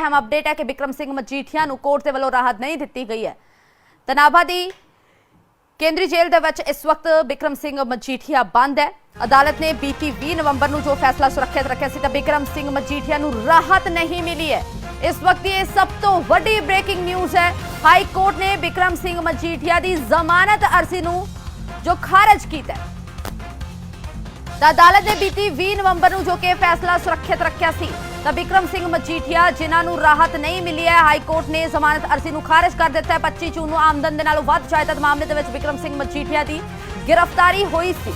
ਅਹਿਮ ਅਪਡੇਟ ਹੈ ਕਿ ਵਿਕਰਮ ਸਿੰਘ ਮਜੀਠੀਆ ਨੂੰ ਕੋਰਟ ਦੇ ਵੱਲੋਂ ਰਾਹਤ ਨਹੀਂ ਦਿੱਤੀ ਗਈ ਹੈ। ਤਨਾਬਾ ਦੀ ਕੇਂਦਰੀ ਜੇਲ੍ਹ ਦੇ ਵਿੱਚ ਇਸ ਵਕਤ ਵਿਕਰਮ ਸਿੰਘ ਮਜੀਠੀਆ ਬੰਦ ਹੈ। ਅਦਾਲਤ ਨੇ ਬੀਤੀ 20 ਨਵੰਬਰ ਨੂੰ ਜੋ ਫੈਸਲਾ ਸੁਰੱਖਿਅਤ ਰੱਖਿਆ ਸੀ, ਤਾਂ ਵਿਕਰਮ ਸਿੰਘ ਮਜੀਠੀਆ ਨੂੰ ਰਾਹਤ ਨਹੀਂ ਮਿਲੀ ਹੈ। ਇਸ ਵਕਤ ਦੀ ਇਹ ਸਭ ਤੋਂ ਵੱਡੀ ਬ੍ਰੇਕਿੰਗ ਨਿਊਜ਼ ਹੈ। ਹਾਈ ਕੋਰਟ ਨੇ ਵਿਕਰਮ ਸਿੰਘ ਮਜੀਠੀਆ ਦੀ ਜ਼ਮਾਨਤ ਅਰਜ਼ੀ ਨੂੰ ਜੋ ਖਾਰਜ ਕੀਤਾ ਹੈ। ਤਾਂ ਅਦਾਲਤ ਨੇ ਬੀਤੀ 20 ਨਵੰਬਰ ਨੂੰ ਜੋ ਕਿ ਫੈਸਲਾ ਸੁਰੱਖਿਅਤ ਰੱਖਿਆ ਸੀ ਤਾਂ ਵਿਕਰਮ ਸਿੰਘ ਮਜੀਠੀਆ, ਜਿਨ੍ਹਾਂ ਨੂੰ ਰਾਹਤ ਨਹੀਂ ਮਿਲੀ ਹੈ, ਹਾਈ ਕੋਰਟ ਨੇ ਜ਼ਮਾਨਤ ਅਰਜ਼ੀ ਨੂੰ ਖਾਰਜ ਕਰ ਦਿੱਤਾ ਹੈ। 25 ਜੂਨ ਨੂੰ ਆਮਦਨ ਦੇ ਨਾਲੋਂ ਵੱਧ ਜਾਇਦਾਦ ਮਾਮਲੇ ਦੇ ਵਿੱਚ ਵਿਕਰਮ ਸਿੰਘ ਮਜੀਠੀਆ ਦੀ ਗ੍ਰਿਫਤਾਰੀ ਹੋਈ ਸੀ।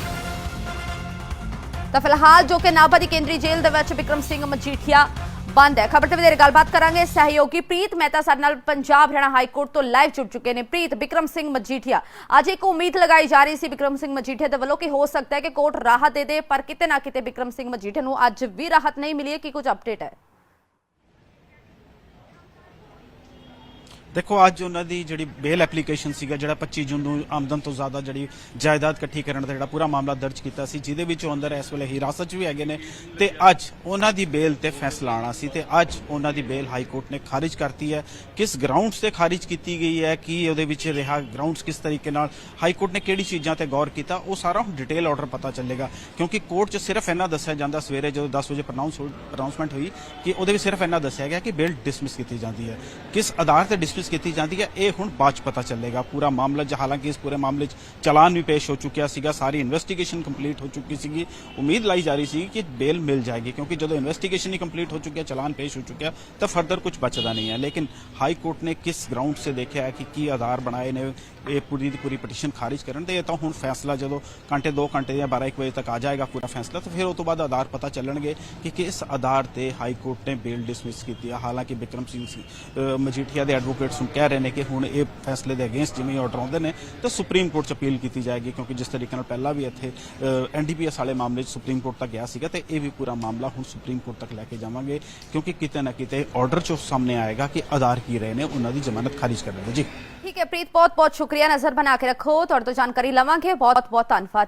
ਤਾਂ ਫਿਲਹਾਲ ਜੋ ਕਿ ਨਾਭਾ ਦੀ ਕੇਂਦਰੀ ਜੇਲ੍ਹ ਦੇ ਵਿੱਚ ਵਿਕਰਮ ਸਿੰਘ ਮਜੀਠੀਆ ਬੰਦ ਹੈ। ਖਬਰ ਤੇ ਵਧੇਰੇ ਗੱਲਬਾਤ ਕਰਾਂਗੇ ਸਹਿਯੋਗੀ ਪ੍ਰੀਤ ਮਹਿਤਾ ਸਾਡੇ ਨਾਲ ਪੰਜਾਬ ਹਰਿਆਣਾ ਹਾਈ ਕੋਰਟ ਤੋਂ ਲਾਈਵ ਜੁੜ ਚੁੱਕੇ ਨੇ। ਪ੍ਰੀਤ ਵਿਕਰਮ ਸਿੰਘ ਮਜੀਠੀਆ। ਅੱਜ ਇੱਕ ਉਮੀਦ ਲਗਾਈ ਜਾ ਰਹੀ ਸੀ ਵਿਕਰਮ ਸਿੰਘ ਮਜੀਠੀਆ ਦੇ ਵੱਲੋਂ ਕਿ ਹੋ ਸਕਦਾ ਹੈ ਕਿ ਕੋਰਟ ਰਾਹਤ ਦੇ ਦੇ, ਪਰ ਕਿਤੇ ਨਾ ਕਿਤੇ ਵਿਕਰਮ ਸਿੰਘ ਮਜੀਠੀਆ ਨੂੰ ਅੱਜ ਵੀ ਰਾਹਤ ਨਹੀਂ ਮਿਲੀ ਹੈ। ਕੀ ਕੁਝ ਅਪਡੇਟ ਹੈ? ਦੇਖੋ, ਅੱਜ ਉਹਨਾਂ ਦੀ ਜਿਹੜੀ ਬੇਲ ਐਪਲੀਕੇਸ਼ਨ ਸੀਗਾ, ਜਿਹੜਾ 25 ਜੂਨ ਨੂੰ ਆਮਦਨ ਤੋਂ ਜ਼ਿਆਦਾ ਜਿਹੜੀ ਜਾਇਦਾਦ ਇਕੱਠੀ ਕਰਨ ਦਾ ਜਿਹੜਾ ਪੂਰਾ ਮਾਮਲਾ ਦਰਜ ਕੀਤਾ ਸੀ, ਜਿਹਦੇ ਵਿੱਚ ਉਹ ਅੰਦਰ ਇਸ ਵੇਲੇ ਹਿਰਾਸਤ 'ਚ ਵੀ ਹੈਗੇ ਨੇ ਤੇ ਅੱਜ ਉਹਨਾਂ ਦੀ ਬੇਲ ਤੇ ਫੈਸਲਾ ਆਣਾ ਸੀ ਤੇ ਅੱਜ ਉਹਨਾਂ ਦੀ ਬੇਲ ਹਾਈ ਕੋਰਟ ਨੇ ਖਾਰਿਜ ਕਰਤੀ ਹੈ। ਕਿਸ ਗਰਾਊਂਡਸ ਤੇ ਖਾਰਿਜ ਕੀਤੀ ਗਈ ਹੈ? ਕੀ ਉਹਦੇ ਵਿੱਚ ਰਿਹਾ ਗਰਾਊਂਡਸ ਕਿਸ ਤਰੀਕੇ ਨਾਲ? ਹਾਈ ਕੋਰਟ ਨੇ ਕਿਹੜੀ ਚੀਜ਼ਾਂ ਤੇ ਗੌਰ ਕੀਤਾ? ਉਹ ਸਾਰਾ ਹੁਣ ਡਿਟੇਲ ਆਰਡਰ ਪਤਾ ਚੱਲੇਗਾ, ਕਿਉਂਕਿ ਕੋਰਟ 'ਚ ਸਿਰਫ ਇਹਨਾਂ ਦੱਸਿਆ ਜਾਂਦਾ ਸਵੇਰੇ ਜਦੋਂ 10 ਵਜੇ ਪ੍ਰਨਾਉਂਸ ਅਨਾਉਂਸਮੈਂਟ ਹੋਈ ਕਿ ਉਹਦੇ ਵਿੱਚ ਸਿਰਫ ਇਹਨਾਂ ਦੱਸਿਆ ਗਿਆ ਕਿ ਬੇਲ ਡਿਸਮਿਸ ਕੀਤੀ ਜਾਂਦੀ ਹੈ। ਕਿਸ ਆਧਾਰ ਤੇ ਡਿਸਮਿਸ ਕੀਤੀ ਜਾਂਦੀ ਹੈ। ਇਹ ਹੁਣ ਬਾਅਦ 'ਚ ਪਤਾ ਚੱਲੇਗਾ। ਪੂਰਾ ਮਾਮਲਾ, ਜ ਹਾਲਾਂਕਿ ਇਸ ਪੂਰੇ ਮਾਮਲੇ 'ਚ ਚਲਾਨ ਵੀ ਪੇਸ਼ ਹੋ ਚੁੱਕਿਆ ਸੀਗਾ, ਸਾਰੀ ਇਨਵੈਸਟੀਗੇਸ਼ਨ ਕੰਪਲੀਟ ਹੋ ਚੁੱਕੀ ਸੀਗੀ। ਉਮੀਦ ਲਾਈ ਜਾ ਰਹੀ ਸੀ ਕਿ ਬੇਲ ਮਿਲ ਜਾਏਗੀ, ਕਿਉਂਕਿ ਜਦੋਂ ਇਨਵੈਸਟੀਗੇਸ਼ਨ ਹੀ ਕੰਪਲੀਟ ਹੋ ਚੁੱਕਿਆ, ਚਲਾਨ ਪੇਸ਼ ਹੋ ਚੁੱਕਿਆ, ਤਾਂ ਫਰਦਰ ਕੁਝ ਬਚਦਾ ਨਹੀਂ ਹੈ। ਲੇਕਿਨ ਹਾਈ ਕੋਰਟ ਨੇ ਕਿਸ ਗਰਾਊਂਡ ਸੇ ਦੇਖਿਆ ਕਿ ਕੀ ਆਧਾਰ ਬਣਾਏ ਨੇ, ਇਹ ਪੂਰੀ ਦੀ ਪੂਰੀ ਪਟੀਸ਼ਨ ਖਾਰਿਜ ਕਰਨ ਦੇ, ਇਹ ਤਾਂ ਹੁਣ ਫੈਸਲਾ ਜਦੋਂ ਘੰਟੇ 2 ਘੰਟੇ ਜਾਂ 12 1 ਵਜੇ ਤੱਕ ਆ ਜਾਏਗਾ ਪੂਰਾ ਫੈਸਲਾ, ਤਾਂ ਫਿਰ ਉਸ ਤੋਂ ਬਾਅਦ ਆਧਾਰ ਪਤਾ ਚੱਲਣਗੇ ਕਿ ਕਿਸ ਆਧਾਰ ਤੇ ਹਾਈ ਕੋਰਟ ਨੇ ਬੇਲ ਡਿਸਮਿਸ ਕੀਤੀ ਹੈ। ਹਾਲਾਂਕਿ ਵਿਕਰਮ ਸਿੰਘ ਮਜੀਠੀਆ ਦੇ ਐਡਵੋਕੇਟ ਐਡਵੋਕੇਟਸ ਨੂੰ ਕਹਿ ਰਹੇ ਨੇ ਕਿ ਹੁਣ ਇਹ ਫੈਸਲੇ ਦੇ ਅਗੇਂਸਟ ਜਿਵੇਂ ਆਰਡਰ ਆਉਂਦੇ ਨੇ, ਤਾਂ ਸੁਪਰੀਮ ਕੋਰਟ 'ਚ ਅਪੀਲ ਕੀਤੀ ਜਾਏਗੀ, ਕਿਉਂਕਿ ਜਿਸ ਤਰੀਕੇ ਨਾਲ ਪਹਿਲਾਂ ਵੀ ਇੱਥੇ ਐਨਡੀਪੀਐਸ ਵਾਲੇ ਮਾਮਲੇ 'ਚ ਸੁਪਰੀਮ ਕੋਰਟ ਤੱਕ ਗਿਆ ਸੀਗਾ ਤੇ ਇਹ ਵੀ ਪੂਰਾ ਮਾਮਲਾ ਹੁਣ ਸੁਪਰੀਮ ਕੋਰਟ ਤੱਕ ਲੈ ਕੇ ਜਾਵਾਂਗੇ, ਕਿਉਂਕਿ ਕਿਤੇ ਨਾ ਕਿਤੇ ਆਰਡਰ ਚ ਸਾਹਮਣੇ ਆਏਗਾ ਕਿ ਆਧਾਰ ਕੀ ਰਹੇ ਨੇ, ਉਹਨਾਂ ਦੀ ਜ਼ਮਾਨਤ ਖਾਰਿਜ ਕਰ ਦਿੱਤੀ ਜੀ। ਠੀਕ ਹੈ, ਪ੍ਰੀਤ ਬਹੁਤ ਬਹੁਤ ਸ਼ੁਕਰੀਆ। ਨਜ਼ਰ ਬਣਾ ਕੇ ਰੱਖੋ। ਤੁਹਾਡੇ ਤੋਂ ਜਾਣਕਾਰੀ ਲਵਾਂਗੇ। ਬਹੁਤ ਬਹੁਤ ਧੰਨਵਾਦ।